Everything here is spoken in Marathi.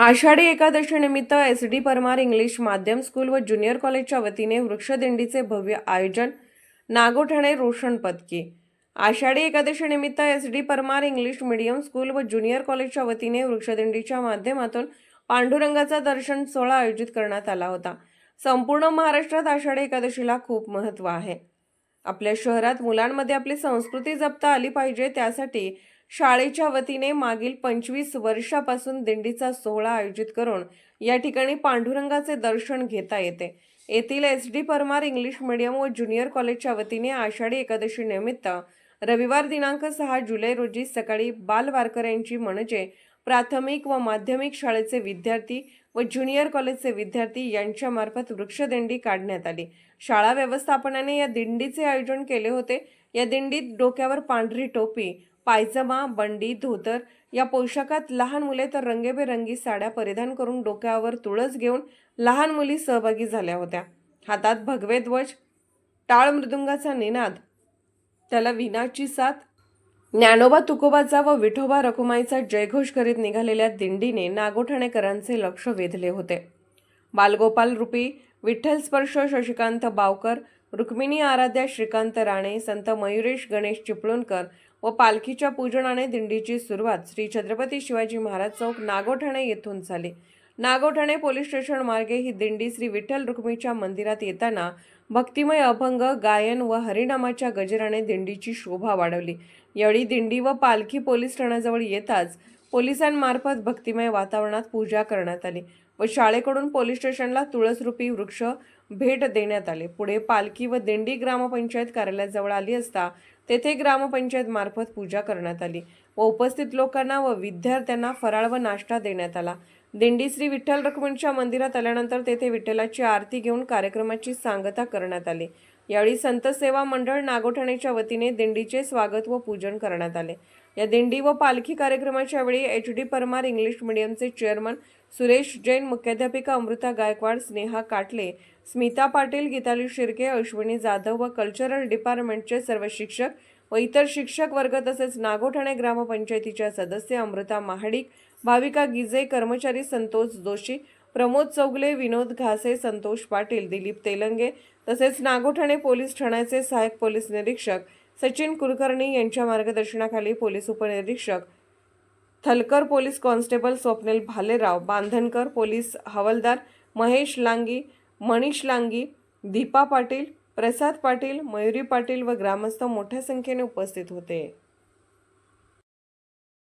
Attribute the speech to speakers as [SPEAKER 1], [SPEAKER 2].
[SPEAKER 1] आषाढी एकादशीनिमित्त एस डी परमार इंग्लिश माध्यम स्कूल व ज्युनियर कॉलेजच्या वतीने वृक्षदिंडीचे भव्य आयोजन नागोठणे रोशन पदकी आषाढी एकादशीनिमित्त S D Parmar English medium school व ज्युनियर कॉलेजच्या वतीने वृक्षदिंडीच्या माध्यमातून पांडुरंगाचा दर्शन सोहळा आयोजित करण्यात आला होता. संपूर्ण महाराष्ट्रात आषाढी एकादशीला खूप महत्त्व आहे. आपल्या शहरात मुलांमध्ये आपली संस्कृती जपता आली पाहिजे त्यासाठी शाळेच्या वतीने मागील पंचवीस वर्षापासून दिंडीचा सोहळा आयोजित करून या ठिकाणी पांडुरंगाचे दर्शन घेता येते. येथील S D Parmar English medium व ज्युनियर कॉलेजच्या वतीने आषाढी एकादशी निमित्त रविवार दिनांक सहा जुलै रोजी सकाळी बाल वारकऱ्यांची म्हणजे प्राथमिक व माध्यमिक शाळेचे विद्यार्थी व ज्युनियर कॉलेजचे विद्यार्थी यांच्यामार्फत वृक्षदिंडी काढण्यात आली. शाळा व्यवस्थापनाने या दिंडीचे आयोजन केले होते. या दिंडीत डोक्यावर पांढरी टोपी पायजमा बंडी धोतर या पोशाखात लहान मुले तर रंगेबेरंगी साड्या परिधान करून डोक्यावर तुळस घेऊन लहान मुली सहभागी झाल्या होत्या. हातात भगवे ध्वज टाळ मृदुंगाचा निनाद त्याला विनाची साथ ज्ञानोबा तुकोबाचा व विठोबा रखुमाईचा जयघोष करीत निघालेल्या दिंडीने नागोठाणेकरांचे लक्ष वेधले होते. बालगोपाल रूपी विठ्ठल स्पर्श शशिकांत बावकर रुक्मिणी आराध्या श्रीकांत राणे संत मयुरेश गणेश चिपळूणकर व पालखीच्या पूजनाने दिंडीची सुरुवात. श्री छत्रपती शिवाजी महाराज चौक नागोठाणे येथून झाली. नागोठाणे पोलीस स्टेशन मार्गे ही दिंडी श्री विठ्ठल रुक्मीच्या मंदिरात येताना भक्तिमय अभंग गायन व हरिनामाच्या गजराने दिंडीची शोभा वाढवली. यावेळी दिंडी व पालखी पोलीस ठाण्याजवळ येताच पोलिसांमार्फत भक्तिमय वातावरणात पूजा करण्यात आली व शाळेकडून पोलीस स्टेशनला तुळसरूपी वृक्ष भेट देण्यात आले. पुढे पालखी व दिंडी ग्रामपंचायत कार्यालयाजवळ आली असता तेथे ग्रामपंचायत मार्फत पूजा करण्यात आली व उपस्थित लोकांना व विद्यार्थ्यांना फराळ व नाश्ता देण्यात आला. दिंडी श्री विठ्ठल रखुमाईच्या मंदिरात आल्यानंतर तेथे विठ्ठलाची आरती घेऊन कार्यक्रमाची सांगता करण्यात आली. यावेळी संत सेवा मंडळ नागोठणेच्या वतीने दिंडीचे स्वागत व पूजन करण्यात आले. या दिंडी व पालखी कार्यक्रमाच्या वेळी एच डी परमार इंग्लिश मिडियमचे चेअरमन सुरेश जैन मुख्याध्यापिका अमृता गायकवाड स्नेहा काटले स्मिता पाटील गीताली शिर्के अश्विनी जाधव व कल्चरल डिपार्टमेंटचे सर्व शिक्षक व इतर शिक्षक वर्ग तसेच नागोठाणे ग्रामपंचायतीच्या सदस्य अमृता महाडिक भाविका गिजे कर्मचारी संतोष जोशी प्रमोद चौगले विनोद घासे संतोष पाटील दिलीप तेलंगे तसेच नागोठाणे पोलीस ठाण्याचे सहाय्यक पोलीस निरीक्षक सचिन कुलकर्णी यांच्या मार्गदर्शनाखाली पोलीस उपनिरीक्षक Thalkar police constable Swapnil Bhalerao Bandhankar police हवालदार महेश लांगी मनीष लांगी दीपा पाटील प्रसाद पाटील मयुरी पाटील व ग्रामस्थ मोठ्या संख्येने उपस्थित होते.